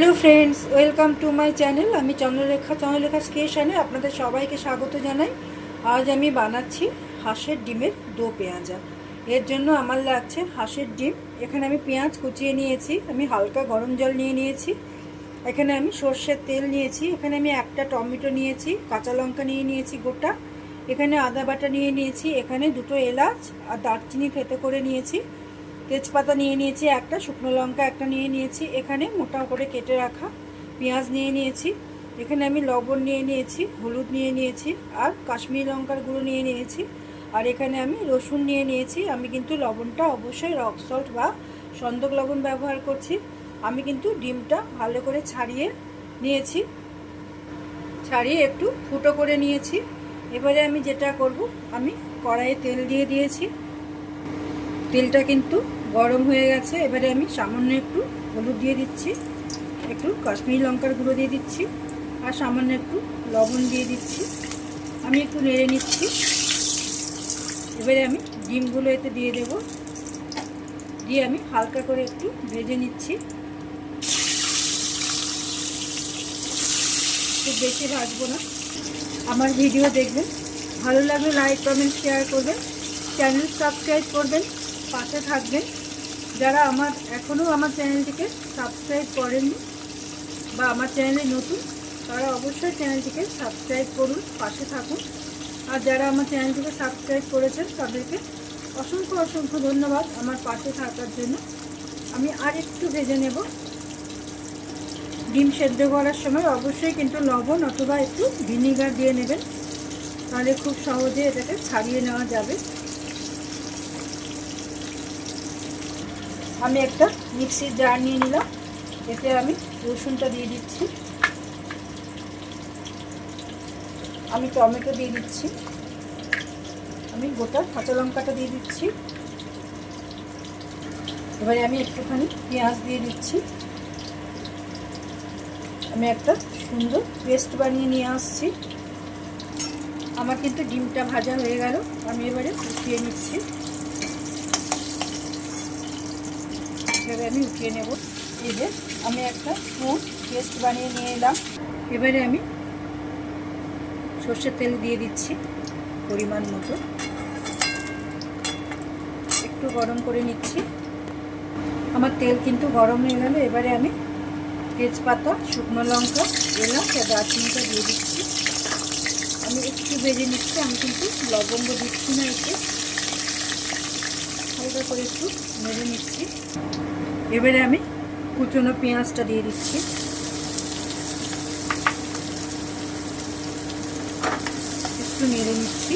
Hello friends, welcome to my channel. আমি চন্দ্ররেখা চন্দ্ররেখা স্টেশনে আপনাদের সবাইকে স্বাগত জানাই। আজ আমি বানাচ্ছি হাঁসের ডিমের দো পেঁয়াজা। এর জন্য আমার লাগছে হাঁসের ডিম। এখানে আমি পেঁয়াজ কুচিয়ে নিয়েছি, আমি হালকা গরম জল নিয়ে নিয়েছি। এখানে আমি সর্ষের তেল নিয়েছি, এখানে আমি একটা টমেটো নিয়েছি, কাঁচা লঙ্কা নিয়ে নিয়েছি গোটা। এখানে আদা বাটা নিয়ে নিয়েছি, এখানে দুটো এলাচ আর দারচিনি ফেতে করে নিয়েছি। তেজপাতা নিয়ে নিয়েছি, একটা শুকনো লঙ্কা একটা নিয়ে নিয়েছি, এখানে মোটা করে কেটে রাখা পেঁয়াজ নিয়ে নিয়েছি, এখানে আমি লবণ নিয়ে নিয়েছি, হলুদ নিয়ে নিয়েছি আর কাশ্মীরি লঙ্কার গুঁড়ো নিয়ে নিয়েছি আর এখানে আমি রসুন নিয়ে নিয়েছি, আমি কিন্তু লবণটা অবশ্যই রক সল্ট বা সন্দক লবণ ব্যবহার করছি, আমি কিন্তু ডিমটা ভালো করে ছাড়িয়ে নিয়েছি, ছাড়িয়ে একটু ফুটো করে নিয়েছি, এবারে আমি যেটা করব, আমি কড়াইয়ে তেল দিয়ে দিয়েছি, তেলটা কিন্তু গরম হয়ে গেছে, এবারে আমি সামান্য একটু হলুদ দিয়ে দিচ্ছি, একটু কাশ্মীরি লঙ্কার গুঁড়ো দিয়ে দিচ্ছি, আর সামান্য একটু লবণ দিয়ে দিচ্ছি। আমি একটু নেড়ে নিচ্ছি। এবারে আমি ডিমগুলো এতে দিয়ে দেব। দিয়ে আমি হালকা করে একটু ভেজে নিচ্ছি। খুব বেশি ভাজবো না। আমার ভিডিও দেখবেন। ভালো লাগলে লাইক, কমেন্ট শেয়ার করবেন। চ্যানেল সাবস্ক্রাইব করবেন। পাশে থাকবেন। যারা আমার, এখনও আমার চ্যানেলটিকে সাবস্ক্রাইব করেননি বা আমার চ্যানেলে নতুন, তারা অবশ্যই চ্যানেলটিকে সাবস্ক্রাইব করুন, পাশে থাকুন। আর যারা আমার চ্যানেলটিকে সাবস্ক্রাইব করেছেন, তাদেরকে অসংখ্য অসংখ্য ধন্যবাদ আমার পাশে থাকার জন্য। আমি আর একটু ভেজে নেব। ডিম সেদ্ধ করার সময় অবশ্যই কিন্তু লবণ অথবা একটু ভিনিগার দিয়ে নেবেন। তাহলে খুব সহজে এটাকে ছাড়িয়ে নেওয়া যাবে। আমি একটা মিক্সির জার নিয়ে নিলাম। এতে আমি রসুনটা দিয়ে দিচ্ছি। আমি টমেটো দিয়ে দিচ্ছি। আমি গোটা কাঁচা লঙ্কাটা দিয়ে দিচ্ছি। এবারে আমি একটুখানি পেঁয়াজ দিয়ে দিচ্ছি। আমি একটা সুন্দর পেস্ট বানিয়ে নিয়ে আসছি। আমার কিন্তু ডিমটা ভাজা হয়ে গেল। আমি এবারে উঠিয়ে নিচ্ছি। এবারে আমি উঠিয়ে নেব। এই যে আমি একটা স্পুন পেস্ট বানিয়ে নিয়ে এলাম। এবারে আমি সর্ষের তেল দিয়ে দিচ্ছি পরিমাণ মতো। একটু গরম করে নিচ্ছি। আমার তেল কিন্তু গরম হয়ে গেল। এবারে আমি তেজপাতা, শুকনো লঙ্কা, এলাচ আর দারচিনিটা দিয়ে দিচ্ছি। আমি একটু বেজে নিচ্ছি। আমি কিন্তু লবঙ্গ দিচ্ছি না এতে। হালকা করে একটু নেড়ে নিচ্ছি। এবারে আমি কুচনো পেঁয়াজটা দিয়ে দিচ্ছি। একটু নেড়ে নিচ্ছি।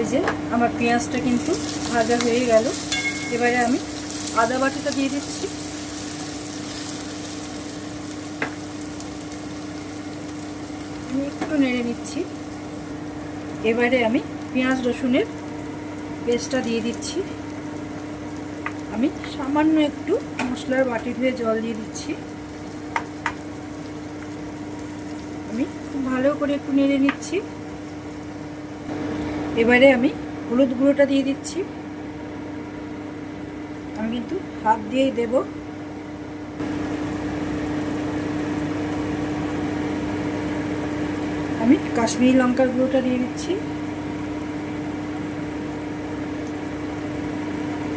এই যে আমার পেঁয়াজটা কিন্তু ভাজা হয়ে গেল। এবারে আমি আদা বাটিটা দিয়ে দিচ্ছি। একটু নেড়ে নিচ্ছি। এবারে আমি পেঁয়াজ রসুনের পেস্টটা দিয়ে দিচ্ছি। আমি সামান্য একটু মশলার বাটি ধুয়ে জল দিয়ে দিচ্ছি। আমি ভালো করে একটু নেড়ে নিচ্ছি। এবারে আমি হলুদ গুঁড়োটা দিয়ে দিচ্ছি। আমি কিন্তু হাত দিয়েই দেব। আমি কাশ্মীরি লঙ্কার গুঁড়োটা দিয়ে দিচ্ছি।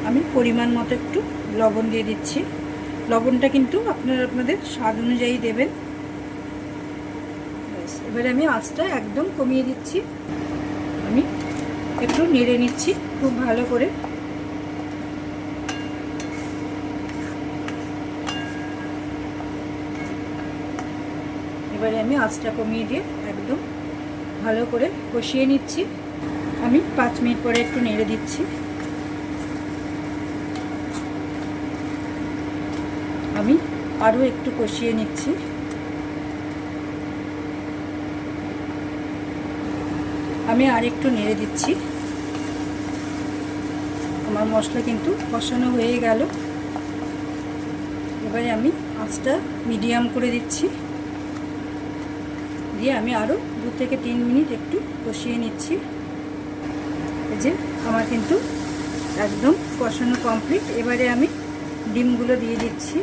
আমি পরিমাণ মতো একটু লবণ দিয়ে দিচ্ছি। লবণটা কিন্তু আপনারা আপনাদের স্বাদ অনুযায়ী দেবেন। এবারে আমি আঁচটা একদম কমিয়ে দিচ্ছি। আমি একটু নেড়ে নিচ্ছি খুব ভালো করে। এবারে আমি আঁচটা কমিয়ে দিয়ে একদম ভালো করে কষিয়ে নিচ্ছি। আমি পাঁচ মিনিট পরে একটু নেড়ে দিচ্ছি। আমি আরও একটু কষিয়ে নিচ্ছি। আমি আর একটু নেড়ে দিচ্ছি। আমার মশলা কিন্তু কষানো হয়ে গেল। এবারে আমি আঁচটা মিডিয়াম করে দিচ্ছি। দিয়ে আমি আরও দু থেকে তিন মিনিট একটু কষিয়ে নিচ্ছি। এই যে আমার কিন্তু একদম কষানো কমপ্লিট। এবারে আমি ডিমগুলো দিয়ে দিচ্ছি।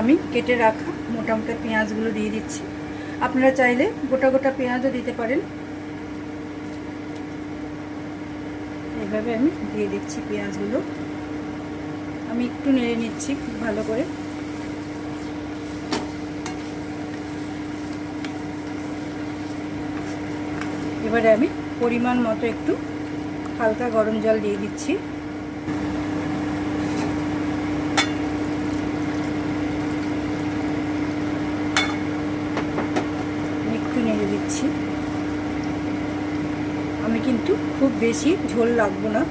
আমি কেটে রাখা মোটা মোটা পেঁয়াজগুলো দিয়ে দিচ্ছি। আপনারা চাইলে গোটা গোটা পেঁয়াজও দিতে পারেন। এভাবে আমি দিয়ে দিচ্ছি পেঁয়াজগুলো। আমি একটু নেড়ে নিচ্ছি খুব ভালো করে। এবারে আমি পরিমাণ মতো একটু হালকা গরম জল দিয়ে দিচ্ছি একটু নেড়ে দিচ্ছি আমি কিন্তু খুব বেশি ঝোল লাগবো না।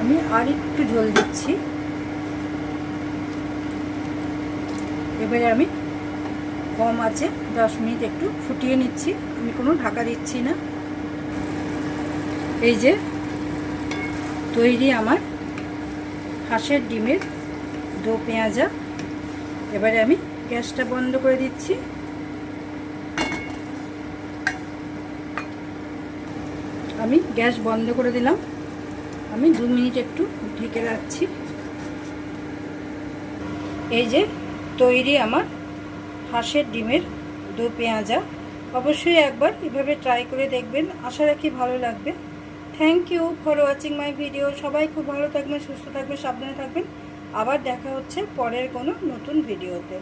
আমি আর একটু ঝোল দিচ্ছি। এবারে আমি কম আছে, দশ মিনিট একটু ফুটিয়ে নিচ্ছি। আমি কোনো ঢাকা দিচ্ছি না। এই যে তৈরি আমার হাঁসের ডিমের দো পেঁয়াজা এবারে আমি গ্যাসটা বন্ধ করে দিচ্ছি। আমি গ্যাস বন্ধ করে দিলাম। আমি দু মিনিট একটু ঢেকে রাখছি। এই যে তৈরি আমার হাঁসের ডিমের দো পেঁয়াজা অবশ্যই একবার এভাবে ট্রাই করে দেখবেন। আশা রাখি ভালো লাগবে। Thank you for watching my video. সবাই খুব ভালো থাকবেন, সুস্থ থাকবেন, সাবধানে থাকবেন। আবার দেখা হচ্ছে পরের কোনো নতুন ভিডিওতে।